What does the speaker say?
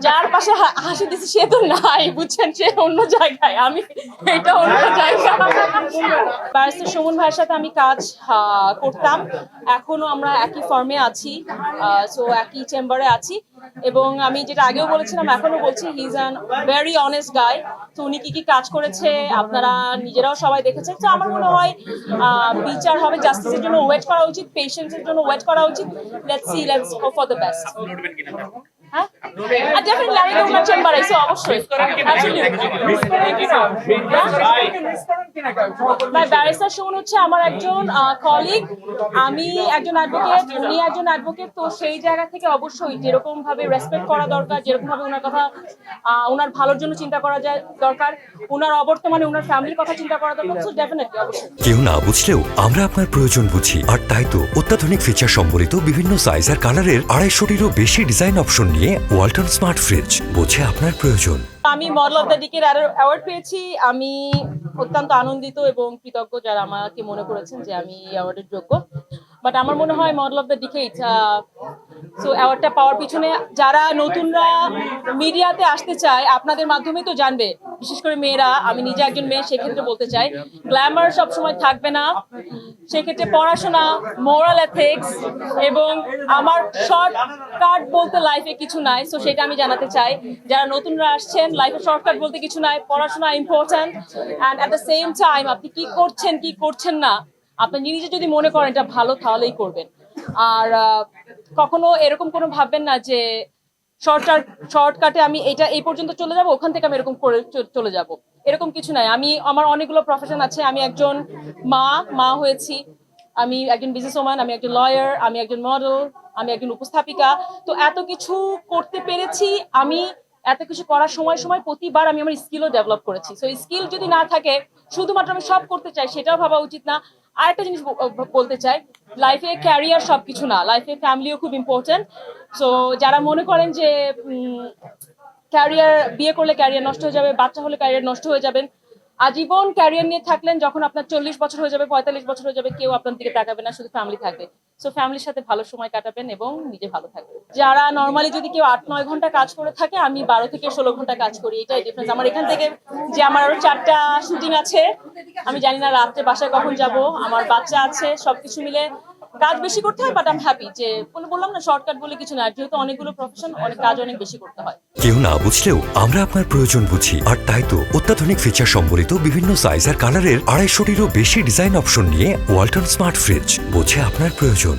যার পাশে হাসি দিছি সে তো নাই বুঝছেন? সে অন্য জায়গায়। আমি এটা অন্য জায়গা ব্যারিস্টার সুমন ভাইয়ের সাথে আমি কাজ আহ, করতাম। এখনও আমরা একই ফর্মে আছি সো একই চেম্বারে আছি। এবং আমি যেটা আগেও বলেছিলাম এখনও বলছি he is an very honest guy তো উনি কি কি কাজ করেছে আপনারা নিজেরাও সবাই দেখেছেন। তো আমার মনে হয় আহ, বিচার হবে জাস্টিসের জন্য ওয়েট করা উচিত পেশেন্সের জন্য ওয়েট করা উচিত। Let's see let's for the best হ্যাঁ ডেফিনেটলি আমি তো ওনার চেম্বারে অবশ্যই ভাই ব্যারিস্টার সুমন হচ্ছে আমার একজন কলিগ আমি একজন অ্যাডভোকেট উনি একজন অ্যাডভোকেট তো সেই জায়গা থেকে অবশ্যই যেরকম ভাবে রেসপেক্ট করা দরকার যেরকম ভাবে ওনার কথা আহ, ওনার ভালোর জন্য চিন্তা করা যায় দরকার ওনার অবর্তমানে ওনার ফ্যামিলির কথা চিন্তা করা দরকার তো ডেফিনেটলি অবশ্যই। কেউ না বুঝলেও আমরা আপনার প্রয়োজন বুঝি। আর তাই তো অত্যাধুনিক ফিচার সম্বলিত বিভিন্ন সাইজ আর কালারের আড়াইশোটিরও বেশি ডিজাইন অপশন নিয়ে ওয়ালটন স্মার্ট ফ্রিজ, বোঝে আপনার প্রয়োজন। আমি model of the decade award পেয়েছি। আমি অত্যন্ত আনন্দিত এবং কৃতজ্ঞ যারা আমাকে মনে করেছেন যে আমি অ্যাওয়ার্ডের যোগ্য। বাট আমার মনে হয় model of the decade so অ্যাওয়ার্ডটা পাওয়ার পিছনে যারা নতুনরা মিডিয়াতে আসতে চায়, আপনাদের মাধ্যমে তো জানবে। বিশেষ করে মেয়েরা, আমি নিজে একজন মেয়ে, সেক্ষেত্রে বলতে চাই গ্ল্যামার সবসময় থাকবে না। সেক্ষেত্রে পড়াশোনা মোরাল এথিক্স এবং আমার শর্ট কাট বলতে লাইফে কিছু নাই। সো সেটা আমি জানাতে চাই, যারা নতুনরা আসছেন লাইফে শর্টকাট বলতে কিছু নাই, পড়াশোনা important and at the same time আপনি কি করছেন কি করছেন না, আপনি নিজে যদি মনে করেন এটা ভালো, তাহলেই করবেন। আর কখনো এরকম কোনো ভাববেন না যে শর্টকাট শর্টকাটে আমি এটা এই পর্যন্ত চলে যাব, ওখান থেকে আমি এরকম করে চলে যাব। এরকম কিছু নাই। আমি, আমার অনেকগুলো প্রফেশন আছে। আমি একজন মা মা হয়েছি। আমি একজন বিজনেস ওম্যান আমি একজন লয়ার আমি একজন মডেল আমি একজন উপস্থাপিকা। তো এত কিছু করতে পেরেছি আমি এত কিছু করার সময় সময় প্রতিবার আমি আমার স্কিলও ডেভেলপ করেছি। সো স্কিল যদি না থাকে, শুধুমাত্র আমি সব করতে চাই, সেটাও ভাবা উচিত না। আর একটা জিনিস বলতে চাই লাইফে ক্যারিয়ার সব কিছু না লাইফে ফ্যামিলিও খুব ইম্পর্টেন্ট সো যারা মনে করেন যে ক্যারিয়ার বিয়ে করলে ক্যারিয়ার নষ্ট হয়ে যাবে, বাচ্চা হলে ক্যারিয়ার নষ্ট হয়ে যাবেন আজীবন ক্যারিয়ার নিয়ে থাকলেন যখন আপনার চল্লিশ বছর হয়ে যাবে, পঁয়তাল্লিশ বছর হয়ে যাবে, কেউ আপনার দিকে তাকাবে না, শুধু ফ্যামিলি থাকবে। সো ফ্যামিলির সাথে ভালো সময় কাটাবেন এবং নিজে ভালো থাকবেন। যারা নর্মালি যদি কেউ আট, নয় ঘণ্টা কাজ করে থাকে, আমি বারো থেকে ষোলো ঘণ্টা কাজ করি, এটাই ডিফারেন্স আমার এখান থেকে যে আমার আরও চারটা শুটিং আছে, আমি জানি না রাত্রে বাসায় কখন যাব, আমার বাচ্চা আছে, সবকিছু মিলে কাজ বেশি করতে হয় বাট আম হ্যাপি যে বলে বললাম না শর্টকাট বলে কিছু না যেহেতু অনেকগুলো প্রফেশন অনেক কাজ অনেক বেশি করতে হয়। কেউ না বুঝলেও আমরা আপনার প্রয়োজন বুঝি, আর তাই তো অত্যাধুনিক ফিচার সম্বলিত বিভিন্ন সাইজ আর কালারের আড়াইশোটিরও বেশি ডিজাইন অপশন নিয়ে ওয়ালটন স্মার্ট ফ্রিজ বোঝে আপনার প্রয়োজন।